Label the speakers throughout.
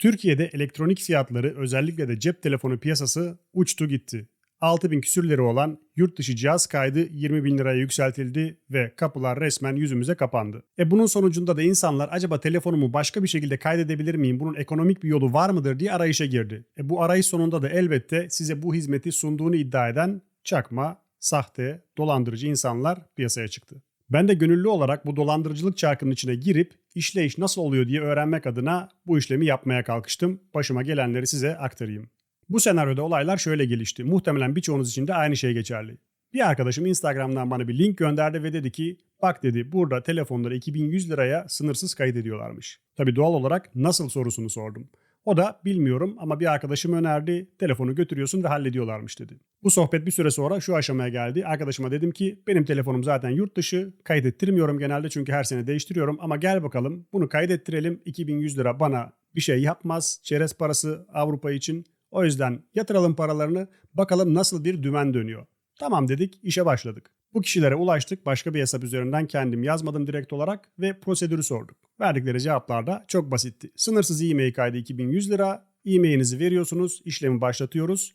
Speaker 1: Türkiye'de elektronik fiyatları özellikle de cep telefonu piyasası uçtu gitti. 6000 küsürleri olan yurt dışı cihaz kaydı 20 bin liraya yükseltildi ve kapılar resmen yüzümüze kapandı. E bunun sonucunda da insanlar acaba telefonumu başka bir şekilde kaydedebilir miyim, bunun ekonomik bir yolu var mıdır diye arayışa girdi. E bu arayış sonunda da elbette size bu hizmeti sunduğunu iddia eden çakma, sahte, dolandırıcı insanlar piyasaya çıktı. Ben de gönüllü olarak bu dolandırıcılık çarkının içine girip işleyiş nasıl oluyor diye öğrenmek adına bu işlemi yapmaya kalkıştım. Başıma gelenleri size aktarayım. Bu senaryoda olaylar şöyle gelişti. Muhtemelen birçoğunuz için de aynı şey geçerli. Bir arkadaşım Instagram'dan bana bir link gönderdi ve dedi ki bak dedi burada telefonları 2100 liraya sınırsız kayıt ediyorlarmış. Tabi doğal olarak nasıl sorusunu sordum. O da bilmiyorum ama bir arkadaşım önerdi. Telefonu götürüyorsun ve hallediyorlarmış dedi. Bu sohbet bir süre sonra şu aşamaya geldi. Arkadaşıma dedim ki benim telefonum zaten yurt dışı. Kaydettirmiyorum genelde çünkü her sene değiştiriyorum. Ama gel bakalım bunu kaydettirelim. 2100 lira bana bir şey yapmaz. Çerez parası Avrupa için. O yüzden yatıralım paralarını bakalım nasıl bir dümen dönüyor. Tamam dedik işe başladık. Bu kişilere ulaştık başka bir hesap üzerinden kendim yazmadım direkt olarak ve prosedürü sorduk. Verdikleri cevaplar da çok basitti. Sınırsız e-mail kaydı 2100 lira, e-mailinizi veriyorsunuz, işlemi başlatıyoruz.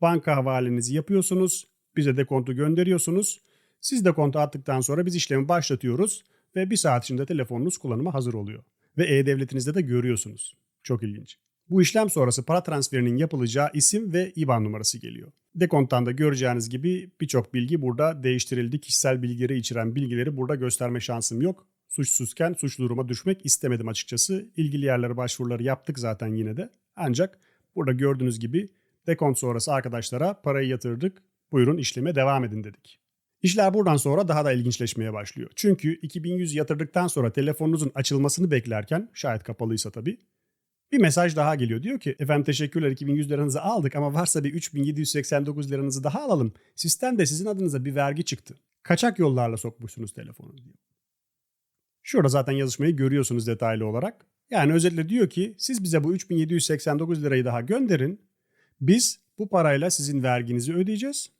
Speaker 1: Banka havalenizi yapıyorsunuz, bize de kontu gönderiyorsunuz. Siz de kontu attıktan sonra biz işlemi başlatıyoruz ve bir saat içinde telefonunuz kullanıma hazır oluyor. Ve e-devletinizde de görüyorsunuz. Çok ilginç. Bu işlem sonrası para transferinin yapılacağı isim ve IBAN numarası geliyor. Dekonttan da göreceğiniz gibi birçok bilgi burada değiştirildi. Kişisel bilgileri içeren bilgileri burada gösterme şansım yok. Suçsuzken suçlu duruma düşmek istemedim açıkçası. İlgili yerlere başvuruları yaptık zaten yine de. Ancak burada gördüğünüz gibi dekont sonrası arkadaşlara parayı yatırdık. Buyurun işleme devam edin dedik. İşler buradan sonra daha da ilginçleşmeye başlıyor. Çünkü 2100 yatırdıktan sonra telefonunuzun açılmasını beklerken şayet kapalıysa tabii bir mesaj daha geliyor. Diyor ki efendim teşekkürler 2100 liranızı aldık ama varsa bir 3789 liranızı daha alalım. Sistemde sizin adınıza bir vergi çıktı. Kaçak yollarla sokmuşsunuz telefonu diyor. Şurada zaten yazışmayı görüyorsunuz detaylı olarak. Yani özetle diyor ki siz bize bu 3789 lirayı daha gönderin. Biz bu parayla sizin verginizi ödeyeceğiz.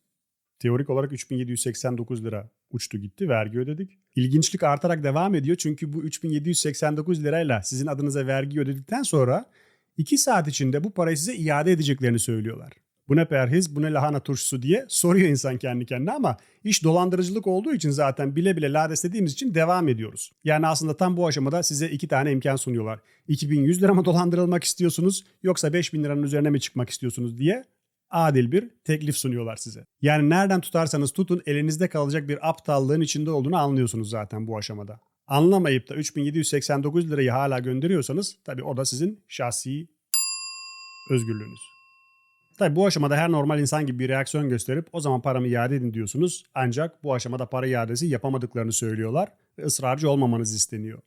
Speaker 1: Teorik olarak 3789 lira uçtu gitti vergi ödedik. İlginçlik artarak devam ediyor çünkü bu 3789 lirayla sizin adınıza vergi ödedikten sonra 2 saat içinde bu parayı size iade edeceklerini söylüyorlar. Bu ne perhiz, bu ne lahana turşusu diye soruyor insan kendi kendine ama iş dolandırıcılık olduğu için zaten bile bile lades dediğimiz için devam ediyoruz. Yani aslında tam bu aşamada size iki tane imkan sunuyorlar. 2100 lira mı dolandırılmak istiyorsunuz yoksa 5000 liranın üzerine mi çıkmak istiyorsunuz diye adil bir teklif sunuyorlar size. Yani nereden tutarsanız tutun elinizde kalacak bir aptallığın içinde olduğunu anlıyorsunuz zaten bu aşamada. Anlamayıp da 3789 lirayı hala gönderiyorsanız tabii o da sizin şahsi özgürlüğünüz. Tabii bu aşamada her normal insan gibi bir reaksiyon gösterip o zaman paramı iade edin diyorsunuz. Ancak bu aşamada para iadesi yapamadıklarını söylüyorlar ve ısrarcı olmamanız isteniyor.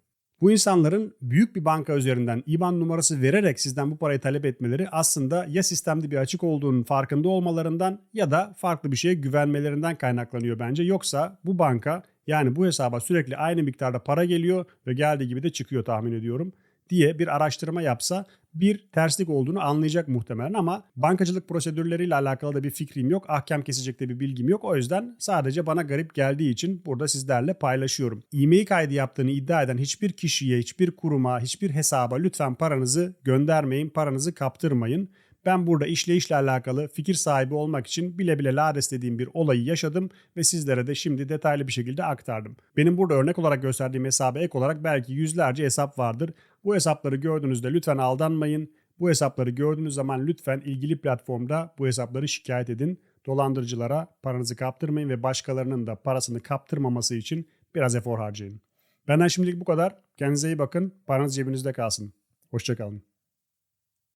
Speaker 1: Bu insanların büyük bir banka üzerinden IBAN numarası vererek sizden bu parayı talep etmeleri aslında ya sistemde bir açık olduğunun farkında olmalarından ya da farklı bir şeye güvenmelerinden kaynaklanıyor bence. Yoksa bu banka yani bu hesaba sürekli aynı miktarda para geliyor ve geldiği gibi de çıkıyor tahmin ediyorum diye bir araştırma yapsa bir terslik olduğunu anlayacak muhtemelen ama bankacılık prosedürleriyle alakalı da bir fikrim yok. Ahkam kesecek de bir bilgim yok. O yüzden sadece bana garip geldiği için burada sizlerle paylaşıyorum. E-mail kaydı yaptığını iddia eden hiçbir kişiye, hiçbir kuruma, hiçbir hesaba lütfen paranızı göndermeyin, paranızı kaptırmayın. Ben burada işleyişle alakalı fikir sahibi olmak için bile bile lades dediğim bir olayı yaşadım ve sizlere de şimdi detaylı bir şekilde aktardım. Benim burada örnek olarak gösterdiğim hesaba ek olarak belki yüzlerce hesap vardır. Bu hesapları gördüğünüzde lütfen aldanmayın. Bu hesapları gördüğünüz zaman lütfen ilgili platformda bu hesapları şikayet edin. Dolandırıcılara paranızı kaptırmayın ve başkalarının da parasını kaptırmaması için biraz efor harcayın. Benden şimdilik bu kadar. Kendinize iyi bakın. Paranız cebinizde kalsın. Hoşçakalın.